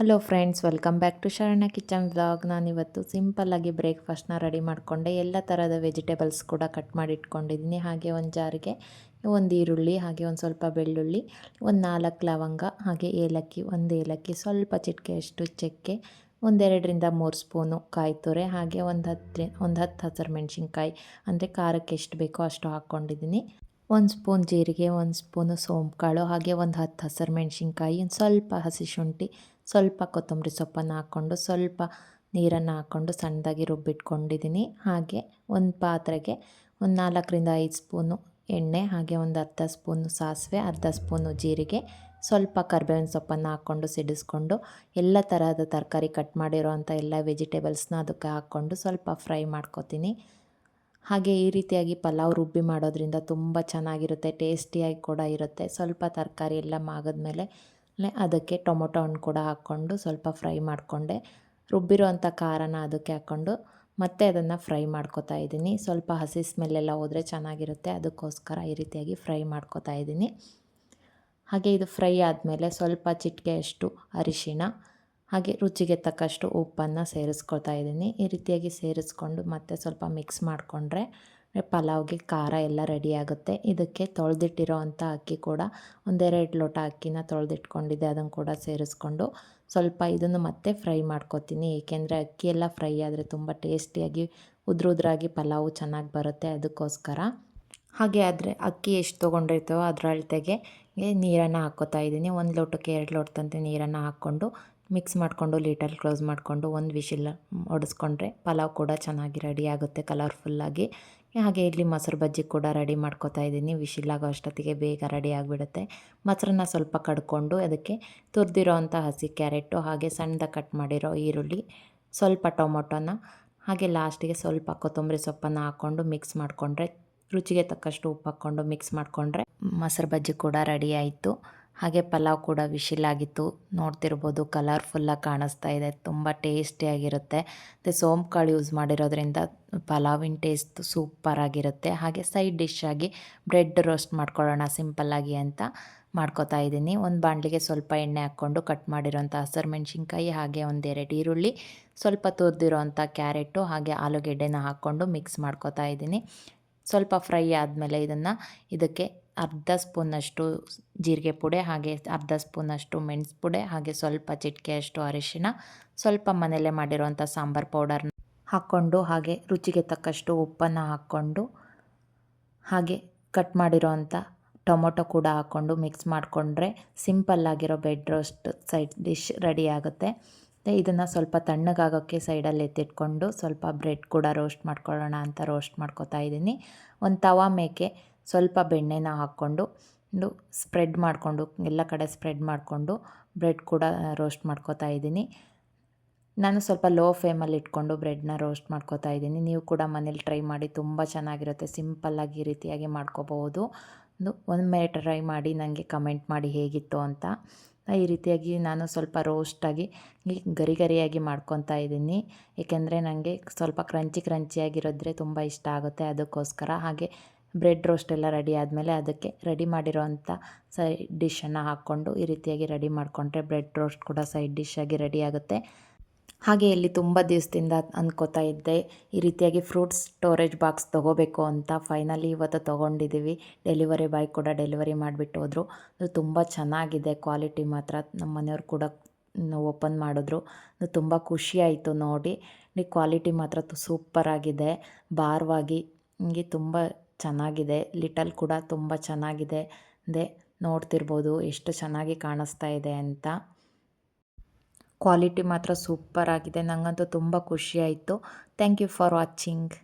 Hello friends welcome back to Sharana kitchen vlog ನಾನಿವತ್ತು ಸಿಂಪಲ್ಲಾಗಿ ಬ್ರೇಕ್ಫಾಸ್ಟ್ನ ready ಮಾಡಿಕೊಂಡೆ. ಎಲ್ಲ ಥರದ ವೆಜಿಟೇಬಲ್ಸ್ ಕೂಡ ಕಟ್ ಮಾಡಿ ಇಟ್ಕೊಂಡಿದ್ದೀನಿ. ಹಾಗೆ ಒಂದು ಜಾರಿಗೆ ಒಂದು ಈರುಳ್ಳಿ, ಹಾಗೆ ಒಂದು ಸ್ವಲ್ಪ ಬೆಳ್ಳುಳ್ಳಿ, ಒಂದು ನಾಲ್ಕು ಲವಂಗ, ಹಾಗೆ ಏಲಕ್ಕಿ, ಒಂದು ಏಲಕ್ಕಿ, ಸ್ವಲ್ಪ ಚಿಟಿಕೆಯಷ್ಟು ಚಕ್ಕೆ ಒಂದೆರಡರಿಂದ ಮೂರು ಸ್ಪೂನು ಕಾಯಿ ತೊರೆ, ಹಾಗೆ ಒಂದು ಹತ್ತು ಒಂದು ಹತ್ತು ಹಸಿರು ಮೆಣಸಿನ್ಕಾಯಿ. ಅಂದರೆ ಖಾರಕ್ಕೆ ಎಷ್ಟು ಬೇಕೋ ಅಷ್ಟು ಹಾಕ್ಕೊಂಡಿದ್ದೀನಿ ಒಂದು ಸ್ಪೂನ್ ಜೀರಿಗೆ, ಒಂದು ಸ್ಪೂನು ಸೋಂಪು ಕಾಳು ಹಾಗೆ ಒಂದು ಹತ್ತು ಹಸಿರು ಮೆಣಸಿನ್ಕಾಯಿ, ಒಂದು ಸ್ವಲ್ಪ ಹಸಿ ಶುಂಠಿ ಸ್ವಲ್ಪ ಕೊತ್ತಂಬರಿ ಸೊಪ್ಪನ್ನು ಹಾಕ್ಕೊಂಡು ಸ್ವಲ್ಪ ನೀರನ್ನು ಹಾಕ್ಕೊಂಡು ಸಣ್ಣದಾಗಿ ರುಬ್ಬಿಟ್ಕೊಂಡಿದ್ದೀನಿ. ಹಾಗೆ ಒಂದು ಪಾತ್ರೆಗೆ ಒಂದು ನಾಲ್ಕರಿಂದ ಐದು ಸ್ಪೂನು ಎಣ್ಣೆ, ಹಾಗೆ ಒಂದು ಅರ್ಧ ಸ್ಪೂನು ಸಾಸಿವೆ, ಅರ್ಧ ಸ್ಪೂನು ಜೀರಿಗೆ, ಸ್ವಲ್ಪ ಕರ್ಬೇವಿನ ಸೊಪ್ಪನ್ನು ಹಾಕ್ಕೊಂಡು ಸಿಡಿಸ್ಕೊಂಡು ಎಲ್ಲ ಥರದ ತರಕಾರಿ ಕಟ್ ಮಾಡಿರೋ ಅಂಥ ಎಲ್ಲ ವೆಜಿಟೇಬಲ್ಸ್ನ ಅದಕ್ಕೆ ಹಾಕ್ಕೊಂಡು ಸ್ವಲ್ಪ ಫ್ರೈ ಮಾಡ್ಕೊತೀನಿ. ಹಾಗೆ ಈ ರೀತಿಯಾಗಿ ಪಲಾವ್ ರುಬ್ಬಿ ಮಾಡೋದ್ರಿಂದ ತುಂಬ ಚೆನ್ನಾಗಿರುತ್ತೆ, ಟೇಸ್ಟಿಯಾಗಿ ಕೂಡ ಇರುತ್ತೆ. ಸ್ವಲ್ಪ ತರಕಾರಿ ಎಲ್ಲ ಮಾಗಿದ್ಮೇಲೆ ಅದಕ್ಕೆ ಟೊಮೊಟೊ ಹಣ್ಣು ಕೂಡ ಹಾಕ್ಕೊಂಡು ಸ್ವಲ್ಪ ಫ್ರೈ ಮಾಡಿಕೊಂಡೆ. ರುಬ್ಬಿರೋ ಖಾರನ ಅದಕ್ಕೆ ಹಾಕ್ಕೊಂಡು ಮತ್ತೆ ಅದನ್ನು ಫ್ರೈ ಮಾಡ್ಕೋತಾ ಇದ್ದೀನಿ. ಸ್ವಲ್ಪ ಹಸಿ ಸ್ಮೆಲ್ಲೆಲ್ಲ ಹೋದರೆ ಚೆನ್ನಾಗಿರುತ್ತೆ. ಅದಕ್ಕೋಸ್ಕರ ಈ ರೀತಿಯಾಗಿ ಫ್ರೈ ಮಾಡ್ಕೋತಾ ಇದ್ದೀನಿ. ಹಾಗೆ ಇದು ಫ್ರೈ ಆದಮೇಲೆ ಸ್ವಲ್ಪ ಚಿಟಿಕೆಯಷ್ಟು ಅರಿಶಿಣ, ಹಾಗೆ ರುಚಿಗೆ ತಕ್ಕಷ್ಟು ಉಪ್ಪನ್ನು ಸೇರಿಸ್ಕೊಳ್ತಾ ಇದ್ದೀನಿ. ಈ ರೀತಿಯಾಗಿ ಸೇರಿಸ್ಕೊಂಡು ಮತ್ತೆ ಸ್ವಲ್ಪ ಮಿಕ್ಸ್ ಮಾಡಿಕೊಂಡ್ರೆ ಪಲಾವ್ಗೆ ಖಾರ ಎಲ್ಲ ರೆಡಿ ಆಗುತ್ತೆ. ಇದಕ್ಕೆ ತೊಳೆದಿಟ್ಟಿರೋ ಅಂಥ ಅಕ್ಕಿ ಕೂಡ ಒಂದೆರಡು ಲೋಟ ಅಕ್ಕಿನ ತೊಳೆದಿಟ್ಕೊಂಡಿದ್ದೆ. ಅದನ್ನು ಕೂಡ ಸೇರಿಸ್ಕೊಂಡು ಸ್ವಲ್ಪ ಇದನ್ನು ಮತ್ತೆ ಫ್ರೈ ಮಾಡ್ಕೊತೀನಿ. ಏಕೆಂದರೆ ಅಕ್ಕಿ ಎಲ್ಲ ಫ್ರೈ ಆದರೆ ತುಂಬ ಟೇಸ್ಟಿಯಾಗಿ ಉದ್ರುದ್ರಾಗಿ ಪಲಾವು ಚೆನ್ನಾಗಿ ಬರುತ್ತೆ ಅದಕ್ಕೋಸ್ಕರ. ಹಾಗೆ ಆದರೆ ಅಕ್ಕಿ ಎಷ್ಟು ತೊಗೊಂಡಿರ್ತೇವೋ ಅದರ ಅಳತೆಗೆ ನೀರನ್ನು ಹಾಕ್ಕೋತಾ ಇದ್ದೀನಿ. ಒಂದು ಲೋಟಕ್ಕೆ ಎರಡು ಲೋಟದಂತೆ ನೀರನ್ನು ಹಾಕ್ಕೊಂಡು ಮಿಕ್ಸ್ ಮಾಡಿಕೊಂಡು ಲೀಟರ್ ಕ್ಲೋಸ್ ಮಾಡಿಕೊಂಡು ಒಂದು ವಿಶಿಲ್ ಹೊಡೆಸ್ಕೊಂಡ್ರೆ ಪಲಾವ್ ಕೂಡ ಚೆನ್ನಾಗಿ ರೆಡಿ ಆಗುತ್ತೆ ಕಲರ್ಫುಲ್ಲಾಗಿ ಹಾಗೆ ಇಲ್ಲಿ ಮೊಸರು ಬಜ್ಜಿ ಕೂಡ ರೆಡಿ ಮಾಡ್ಕೊತಾ ಇದ್ದೀನಿ. ವಿಶಿಲ್ ಅಷ್ಟೊತ್ತಿಗೆ ಬೇಗ ರೆಡಿ ಆಗಿಬಿಡುತ್ತೆ. ಮೊಸರನ್ನ ಸ್ವಲ್ಪ ಕಡ್ಕೊಂಡು ಅದಕ್ಕೆ ತುರಿದಿರೋ ಅಂಥ ಹಸಿ ಕ್ಯಾರೆಟು ಹಾಗೆ ಸಣ್ಣದಾಗಿ ಕಟ್ ಮಾಡಿರೋ ಈರುಳ್ಳಿ, ಸ್ವಲ್ಪ ಟೊಮೊಟೊನ, ಹಾಗೆ ಲಾಸ್ಟಿಗೆ ಸ್ವಲ್ಪ ಕೊತ್ತಂಬರಿ ಸೊಪ್ಪನ್ನು ಹಾಕ್ಕೊಂಡು ಮಿಕ್ಸ್ ಮಾಡಿಕೊಂಡ್ರೆ ರುಚಿಗೆ ತಕ್ಕಷ್ಟು ಉಪ್ಪು ಹಾಕ್ಕೊಂಡು ಮಿಕ್ಸ್ ಮಾಡಿಕೊಂಡ್ರೆ ಮೊಸರು ಬಜ್ಜಿ ಕೂಡ ರೆಡಿ ಆಯಿತು. ಹಾಗೆ ಪಲಾವ್ ಕೂಡ ವಿಶಿಲಾಗಿತ್ತು. ನೋಡ್ತಿರ್ಬೋದು ಕಲರ್ಫುಲ್ಲಾಗಿ ಕಾಣಿಸ್ತಾ ಇದೆ. ತುಂಬ ಟೇಸ್ಟಿಯಾಗಿರುತ್ತೆ ಮತ್ತು ಸೋಂಪು ಕಾಳು ಯೂಸ್ ಮಾಡಿರೋದ್ರಿಂದ ಪಲಾವಿನ ಟೇಸ್ಟ್ ಸೂಪರಾಗಿರುತ್ತೆ ಹಾಗೆ ಸೈಡ್ ಡಿಶ್ ಆಗಿ ಬ್ರೆಡ್ ರೋಸ್ಟ್ ಮಾಡ್ಕೊಳ್ಳೋಣ ಸಿಂಪಲ್ಲಾಗಿ ಅಂತ ಮಾಡ್ಕೋತಾ ಇದ್ದೀನಿ. ಒಂದು ಬಾಣಲಿಗೆ ಸ್ವಲ್ಪ ಎಣ್ಣೆ ಹಾಕ್ಕೊಂಡು ಕಟ್ ಮಾಡಿರೋಂಥ ಹಸಿರು ಮೆಣಸಿನ್ಕಾಯಿ ಹಾಗೆ ಒಂದೆರಡು ಈರುಳ್ಳಿ, ಸ್ವಲ್ಪ ತುರಿದಿರೋಂಥ ಕ್ಯಾರೆಟು ಹಾಗೆ ಆಲೂಗೆಡ್ಡೆನ ಹಾಕ್ಕೊಂಡು ಮಿಕ್ಸ್ ಮಾಡ್ಕೋತಾ ಇದ್ದೀನಿ. ಸ್ವಲ್ಪ ಫ್ರೈ ಆದಮೇಲೆ ಇದನ್ನು ಇದಕ್ಕೆ ಅರ್ಧ ಸ್ಪೂನಷ್ಟು ಜೀರಿಗೆ ಪುಡಿ, ಹಾಗೆ ಅರ್ಧ ಸ್ಪೂನಷ್ಟು ಮೆಣಸು ಪುಡಿ, ಹಾಗೆ ಸ್ವಲ್ಪ ಚಿಟಿಕೆಯಷ್ಟು ಅರಿಶಿನ ಸ್ವಲ್ಪ ಮನೆಯಲ್ಲೇ ಮಾಡಿರೋವಂಥ ಸಾಂಬಾರು ಪೌಡರ್ನ ಹಾಕ್ಕೊಂಡು, ಹಾಗೆ ರುಚಿಗೆ ತಕ್ಕಷ್ಟು ಉಪ್ಪನ್ನು ಹಾಕ್ಕೊಂಡು, ಹಾಗೆ ಕಟ್ ಮಾಡಿರೋವಂಥ ಟೊಮೊಟೊ ಕೂಡ ಹಾಕ್ಕೊಂಡು ಮಿಕ್ಸ್ ಮಾಡಿಕೊಂಡ್ರೆ ಸಿಂಪಲ್ಲಾಗಿರೋ bread roast side dish ready ಆಗುತ್ತೆ. ಇದನ್ನು ಸ್ವಲ್ಪ ತಣ್ಣಗಾಗೋಕ್ಕೆ ಸೈಡಲ್ಲಿ ಎತ್ತಿಟ್ಕೊಂಡು ಸ್ವಲ್ಪ ಬ್ರೆಡ್ ಕೂಡ ರೋಸ್ಟ್ ಮಾಡ್ಕೊಳ್ಳೋಣ ಅಂತ ರೋಸ್ಟ್ ಮಾಡ್ಕೋತಾ ಇದ್ದೀನಿ. ಒಂದು ತವಾ ಮೇಕೆ ಸ್ವಲ್ಪ ಬೆಣ್ಣೆನ ಹಾಕ್ಕೊಂಡು ಸ್ಪ್ರೆಡ್ ಮಾಡಿಕೊಂಡು, ಎಲ್ಲ ಕಡೆ ಸ್ಪ್ರೆಡ್ ಮಾಡಿಕೊಂಡು ಬ್ರೆಡ್ ಕೂಡ ರೋಸ್ಟ್ ಮಾಡ್ಕೋತಾ ಇದ್ದೀನಿ. ನಾನು ಸ್ವಲ್ಪ ಲೋ ಫ್ಲೇಮಲ್ಲಿ ಇಟ್ಕೊಂಡು ಬ್ರೆಡ್ನ ರೋಸ್ಟ್ ಮಾಡ್ಕೋತಾ ಇದ್ದೀನಿ. ನೀವು ಕೂಡ ಮನೇಲಿ ಟ್ರೈ ಮಾಡಿ, ತುಂಬ ಚೆನ್ನಾಗಿರುತ್ತೆ. ಸಿಂಪಲ್ಲಾಗಿ ಈ ರೀತಿಯಾಗಿ ಮಾಡ್ಕೋಬಹುದು. ಒಂದು ಒಮ್ಮೆ ಟ್ರೈ ಮಾಡಿ, ನನಗೆ ಕಮೆಂಟ್ ಮಾಡಿ ಹೇಗಿತ್ತು ಅಂತ. ಈ ರೀತಿಯಾಗಿ ನಾನು ಸ್ವಲ್ಪ ರೋಸ್ಟಾಗಿ ಗರಿ ಗರಿಯಾಗಿ ಮಾಡ್ಕೊತಾ ಇದ್ದೀನಿ. ಏಕೆಂದರೆ ನನಗೆ ಸ್ವಲ್ಪ ಕ್ರಂಚಿ ಕ್ರಂಚಿಯಾಗಿರೋದ್ರೆ ತುಂಬ ಇಷ್ಟ ಆಗುತ್ತೆ ಅದಕ್ಕೋಸ್ಕರ. ಹಾಗೆ ಬ್ರೆಡ್ ರೋಸ್ಟ್ ಎಲ್ಲ ರೆಡಿ ಆದಮೇಲೆ ಅದಕ್ಕೆ ರೆಡಿ ಮಾಡಿರೋವಂಥ ಸೈಡ್ ಡಿಶನ್ನು ಹಾಕ್ಕೊಂಡು ಈ ರೀತಿಯಾಗಿ ರೆಡಿ ಮಾಡಿಕೊಂಡ್ರೆ ಬ್ರೆಡ್ ರೋಸ್ಟ್ ಕೂಡ ಸೈಡ್ ಡಿಶ್ ಆಗಿ ರೆಡಿ ಆಗುತ್ತೆ. ಹಾಗೆ ಇಲ್ಲಿ ತುಂಬ ದಿವಸದಿಂದ ಅಂದ್ಕೋತಾ ಇದ್ದೆ, ಈ ರೀತಿಯಾಗಿ ಫ್ರೂಟ್ಸ್ ಸ್ಟೋರೇಜ್ ಬಾಕ್ಸ್ ತೊಗೋಬೇಕು ಅಂತ ಫೈನಲಿ ಇವತ್ತು ತೊಗೊಂಡಿದ್ದೀವಿ. ಡೆಲಿವರಿ ಬಾಯ್ ಕೂಡ ಡೆಲಿವರಿ ಮಾಡಿಬಿಟ್ಟು ಹೋದರು. ಅದು ತುಂಬ ಚೆನ್ನಾಗಿದೆ, ಕ್ವಾಲಿಟಿ ಮಾತ್ರ. ನಮ್ಮ ಮನೆಯವ್ರು ಕೂಡ ಓಪನ್ ಮಾಡಿದ್ರು. ಅದು ತುಂಬ ಖುಷಿಯಾಯಿತು ನೋಡಿ. ಕ್ವಾಲಿಟಿ ಮಾತ್ರ ಸೂಪರಾಗಿದೆ ಭಾರವಾಗಿ ಹಿಂಗೆ ತುಂಬ ಚೆನ್ನಾಗಿದೆ. ಲಿಟಲ್ ಕೂಡ ತುಂಬ ಚೆನ್ನಾಗಿದೆ. ದೆ, ನೋಡ್ತಿರ್ಬೋದು ಎಷ್ಟು ಚೆನ್ನಾಗಿ ಕಾಣಿಸ್ತಾ ಇದೆ ಅಂತ. ಕ್ವಾಲಿಟಿ ಮಾತ್ರ ಸೂಪರ್ ಆಗಿದೆ. ನನಗಂತೂ ತುಂಬ ಖುಷಿಯಾಯಿತು ಥ್ಯಾಂಕ್ ಯು ಫಾರ್ ವಾಚಿಂಗ್.